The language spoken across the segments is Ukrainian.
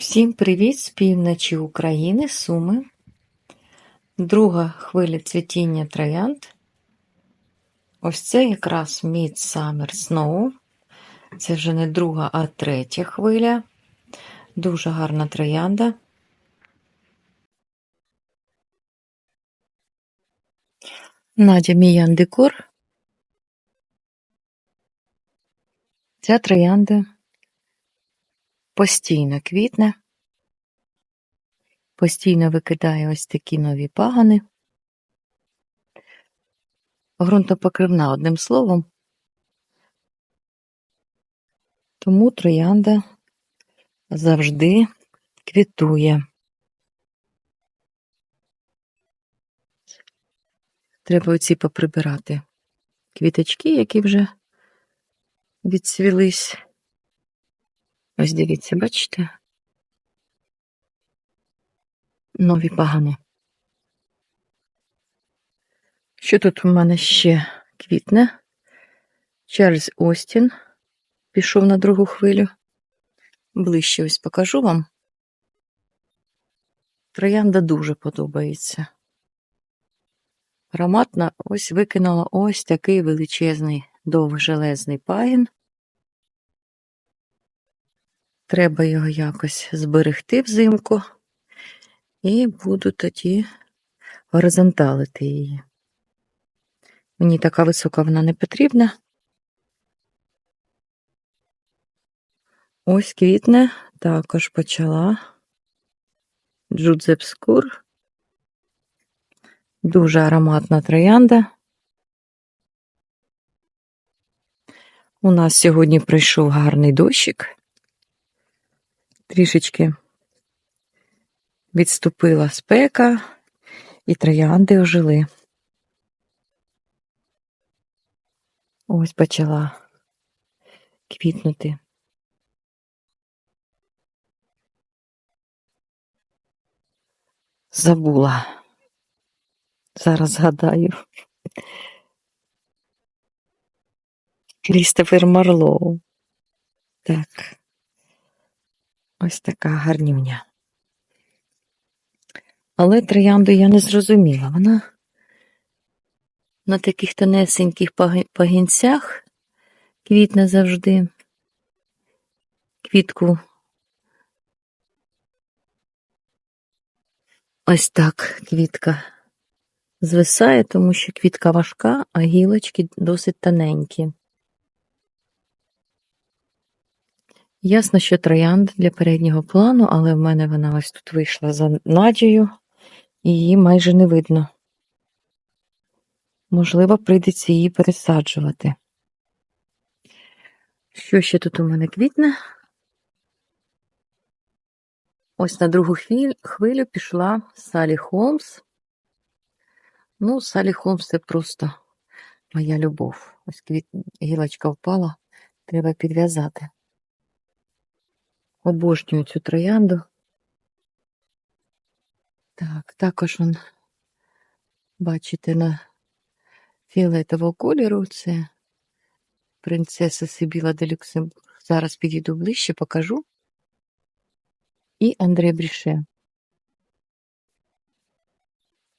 Всім привіт з півночі України, Суми. Друга хвиля цвітіння троянд. Ось це якраз Midsummer Snow. Це вже не друга, а третя хвиля. Дуже гарна троянда. Надя Міян Декор. Ця троянда постійно квітне, постійно викидає ось такі нові пагани. Грунтопокривна, одним словом. Тому троянда завжди квітує. Треба оці поприбирати квіточки, які вже відцвілись. Ось дивіться, бачите? Нові пагани. Що тут у мене ще квітне? Чарльз Остін пішов на другу хвилю. Ближче ось покажу вам. Троянда дуже подобається. Ароматна ось викинула ось такий величезний довжелезний пагін. Треба його якось зберегти взимку, і буду тоді горизонталити її. Мені така висока вона не потрібна. Ось квітне також почала Джудзепскур. Дуже ароматна троянда. У нас сьогодні прийшов гарний дощик трішечки відступила спека, і троянди ожили. Ось почала квітнути. Забула. Зараз згадаю. Крістофер Марлоу. Так. Ось така гарнюня. Але троянду я не зрозуміла. Вона на таких тонесеньких пагінцях квітне завжди. Квітку ось так квітка звисає, тому що квітка важка, а гілочки досить тоненькі. Ясно, що троянд для переднього плану, але в мене вона ось тут вийшла за надією, і її майже не видно. Можливо, прийдеться її пересаджувати. Що ще тут у мене квітне? Ось на другу хвилю пішла Салі Холмс. Ну, Салі Холмс це просто моя любов. Ось квіт... гілочка впала, треба підв'язати. Обожнюю цю троянду. Так, також он, бачите, на фіолетового кольору це принцеса Сибіла де Люксембург. Зараз підійду ближче, покажу. І Андре Бріше.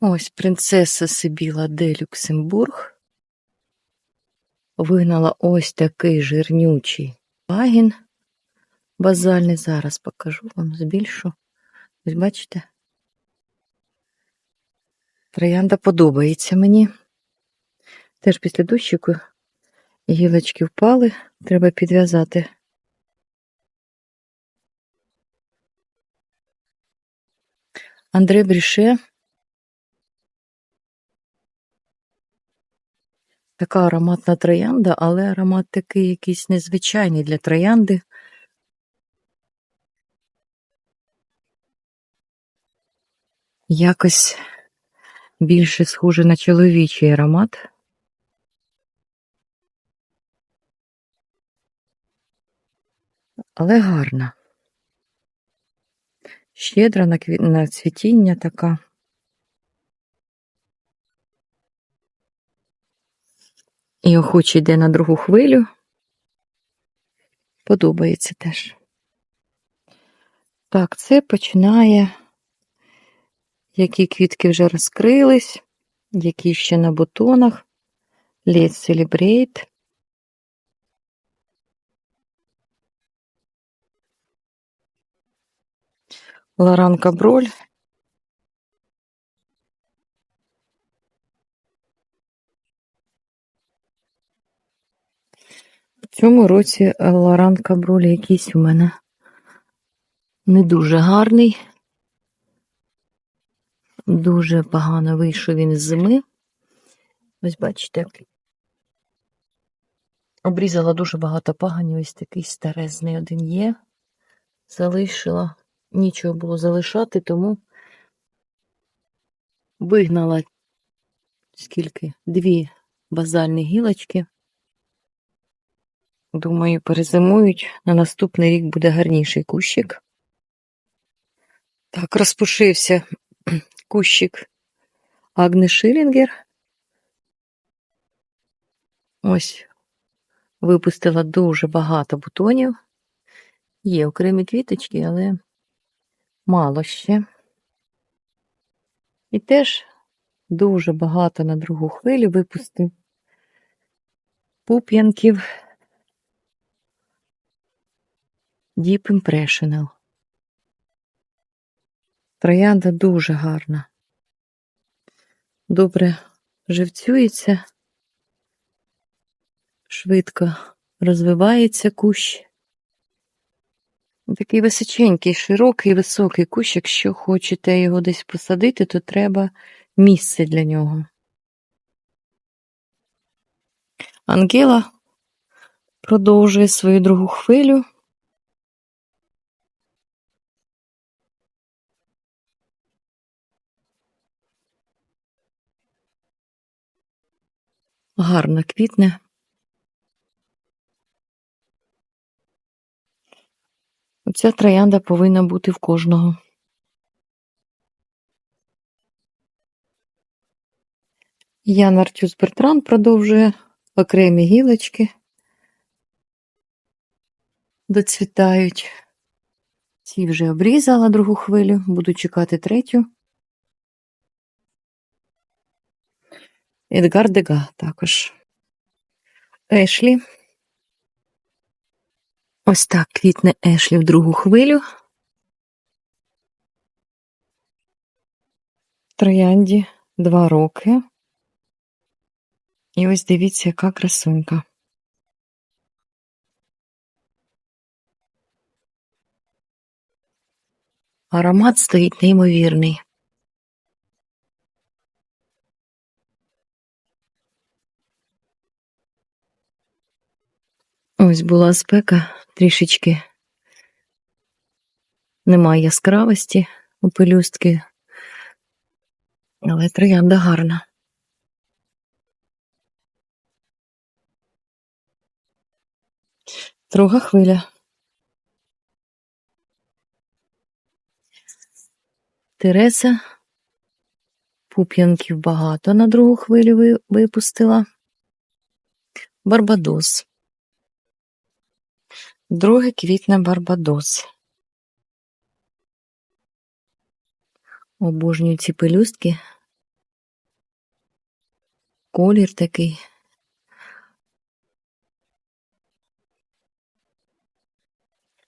Ось принцеса Сибіла де Люксембург. Вигнала ось такий жирнючий пагін. Базальний зараз покажу вам, збільшу. Ось бачите? Троянда подобається мені. Теж після дощику гілочки впали, треба підв'язати. Андре Бріше. Така ароматна троянда, але аромат такий якийсь незвичайний для троянди. Якось більше схоже на чоловічий аромат. Але гарна. Щедра на, кві... на цвітіння така. І охоче йде на другу хвилю. Подобається теж. Так, це починає, які квітки вже розкрились, які ще на бутонах. Let's Celebrate. Лоранка Броль. В цьому році Лоран Каброль якийсь у мене не дуже гарний. Дуже погано вийшов він з зими. Ось бачите, обрізала дуже багато паганів, ось такий старезний один є. Залишила, нічого було залишати, тому вигнала скільки? Дві базальні гілочки. Думаю, перезимують. На наступний рік буде гарніший кущик. Так, розпушився кущик Агни Шилінгер. Ось випустила дуже багато бутонів. Є окремі квіточки, але мало ще. І теж дуже багато на другу хвилю випустив пуп'янків Deep Impressional. Троянда дуже гарна. Добре живцюється, швидко розвивається кущ. Такий височенький, широкий, високий кущ. Якщо хочете його десь посадити, то треба місце для нього. Ангела продовжує свою другу хвилю. Гарно квітне. Оця троянда повинна бути в кожного. Ян Артюс Бертран продовжує окремі гілочки. Доцвітають. Ці вже обрізала другу хвилю, буду чекати третю. Едгар Дега також. Ешлі. Ось так квітне Ешлі в другу хвилю. Троянді два роки. І ось дивіться, яка красунька. Аромат стоїть неймовірний. Ось була спека трішечки. Немає яскравості у пелюстки, але троянда гарна. Друга хвиля. Тереса. Пуп'янків багато на другу хвилю випустила. Барбадос. Друге квітне Барбадос. Обожнюю ці пелюстки. Колір такий.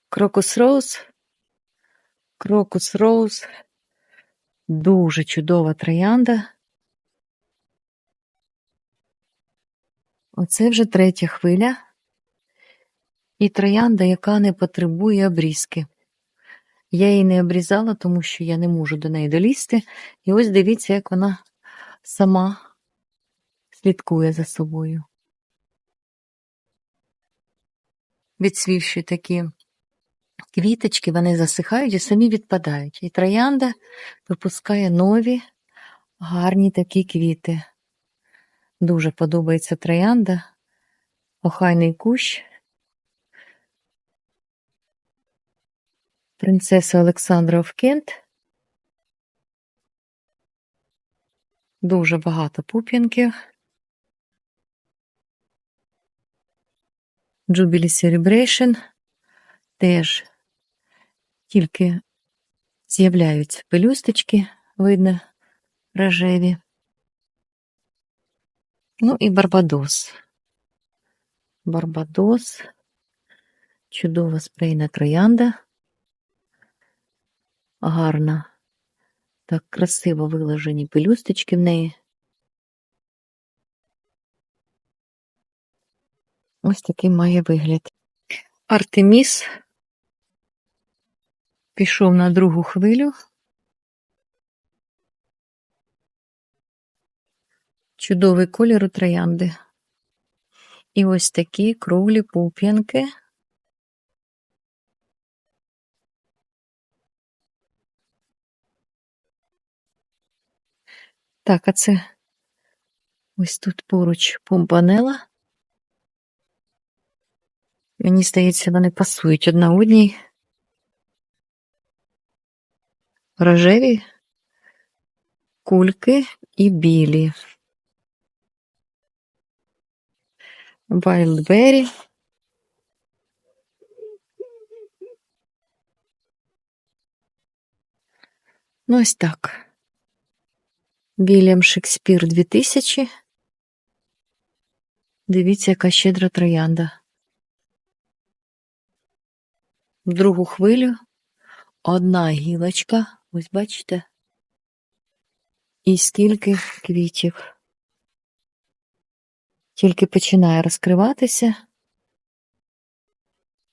Крокус Роуз. Крокус Роуз. Дуже чудова троянда. Оце вже третя хвиля. І троянда, яка не потребує обрізки. Я її не обрізала, тому що я не можу до неї долізти. І ось дивіться, як вона сама слідкує за собою. Відсвівши такі квіточки, вони засихають і самі відпадають. І троянда випускає нові гарні такі квіти. Дуже подобається троянда, охайний кущ. Принцеса Олександра Овкент. Дуже багато пуп'янків. Jubilee Celebration теж тільки З'являються пелюсточки, видно, рожеві. Ну і барбадос. Барбадос. Чудова спрейна троянда. Гарна. Так красиво виложені пелюсточки в неї. Ось такий має вигляд. Артеміс пішов на другу хвилю. Чудовий колір у троянди. І ось такі круглі пуп'янки. Так, а це ось тут поруч помпанела. Мені здається, вони пасують одна одній. Рожеві кульки і білі. Вайлдбері. Ну, ось так. Вільям Шекспір 2000. Дивіться, яка щедра троянда. В другу хвилю одна гілочка, ось бачите, і скільки квітів. Тільки починає розкриватися.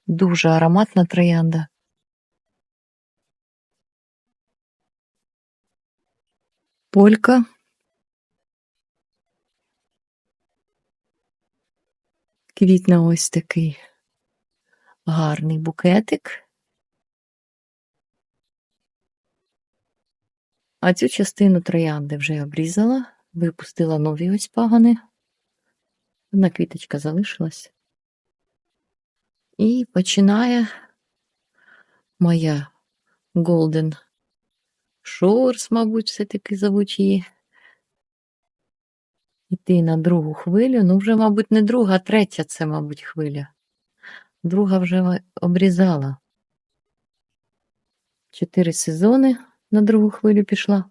Дуже ароматна троянда. Полька. Квітне ось такий гарний букетик. А цю частину троянди вже обрізала, випустила нові ось пагони. Одна квіточка залишилась. І починає моя Golden Showers, мабуть, все-таки зовуть її. Іти на другу хвилю. Ну, вже, мабуть, не друга, а третя це, мабуть, хвиля. Друга вже обрізала. Чотири сезони на другу хвилю пішла.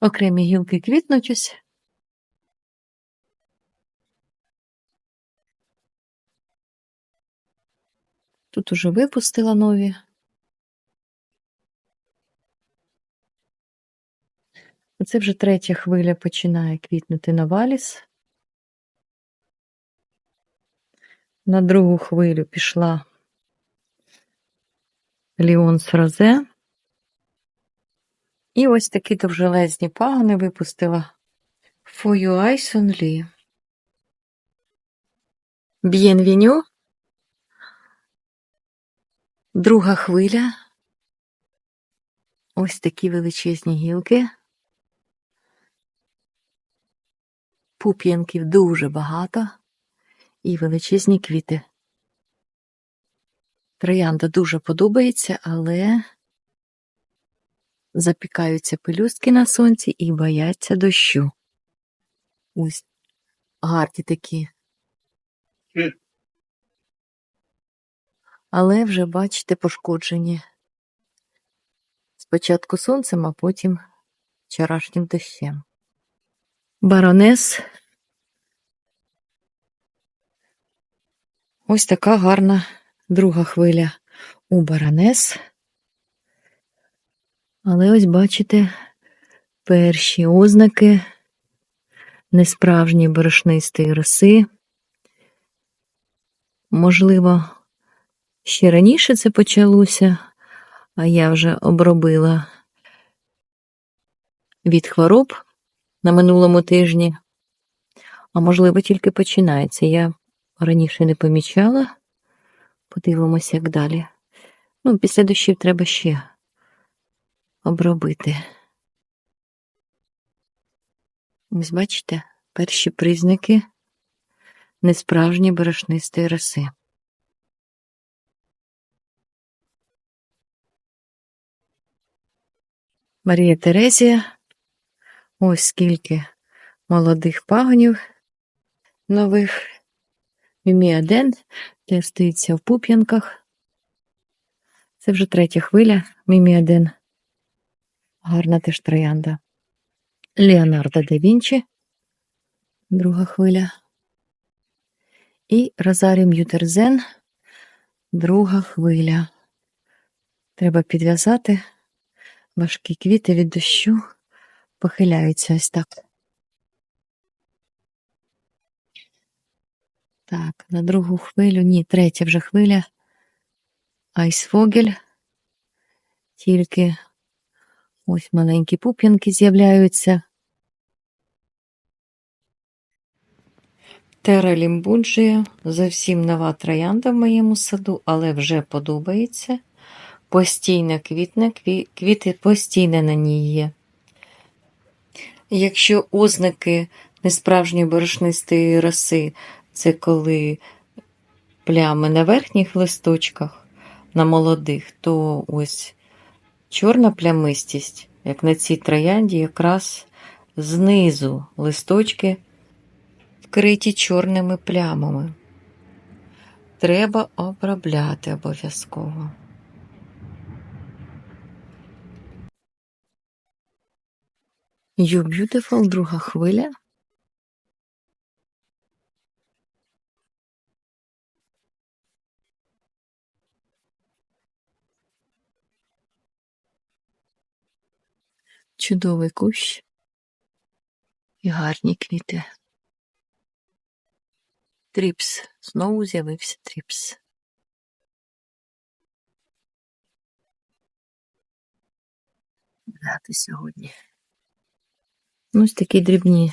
Окремі гілки квітнуть ось. Тут уже випустила нові. Це вже третя хвиля починає квітнути на валіс. На другу хвилю пішла Ліонс Розе. І ось такі довжелезні пагони випустила For your eyes only. Друга хвиля. Ось такі величезні гілки. Пуп'янків дуже багато і величезні квіти. Троянда дуже подобається, але запікаються пелюстки на сонці і бояться дощу. Ось гарні такі. Але вже, бачите, пошкоджені. Спочатку сонцем, а потім вчорашнім дощем. Баронес. Ось така гарна друга хвиля у баронес. Але ось бачите перші ознаки несправжньої борошнистої роси. Можливо, ще раніше це почалося, а я вже обробила від хвороб на минулому тижні, а можливо, тільки починається. Я раніше не помічала. Подивимося, як далі. Ну, після дощів треба ще обробити. Ось бачите, перші признаки несправжньої борошнистої роси. Марія Терезія. Ось скільки молодих пагонів нових. Міміаден тестується в пуп'янках. Це вже третя хвиля. Мімі 1. Гарна теж троянда. Леонардо да Вінчі. Друга хвиля. І Розарі М'ютерзен. Друга хвиля. Треба підв'язати. Важкі квіти від дощу похиляються ось так. Так, на другу хвилю, ні, третя вже хвиля. Айсфогель. Тільки ось маленькі пуп'янки з'являються. Тера Лімбуджія. Зовсім нова троянда в моєму саду, але вже подобається. Постійно квітне, кві- квіти постійно на ній є. Якщо ознаки несправжньої борошнистої роси це коли плями на верхніх листочках, на молодих, то ось чорна плямистість, як на цій троянді, якраз знизу листочки вкриті чорними плямами. Треба обробляти обов'язково. You Beautiful, друга хвиля. Чудовий кущ і гарні квіти. Тріпс. Знову з'явився тріпс. Гуляти сьогодні. Ну, Ось такі дрібні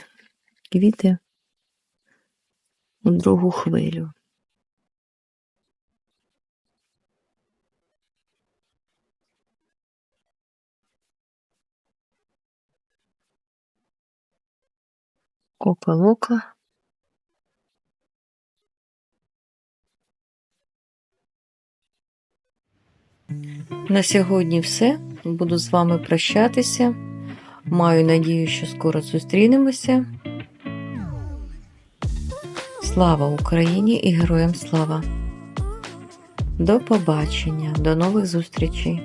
квіти у другу хвилю. Кока-лока. На сьогодні все. Буду з вами прощатися. Маю надію, що скоро зустрінемося. Слава Україні і героям слава! До побачення, до нових зустрічей!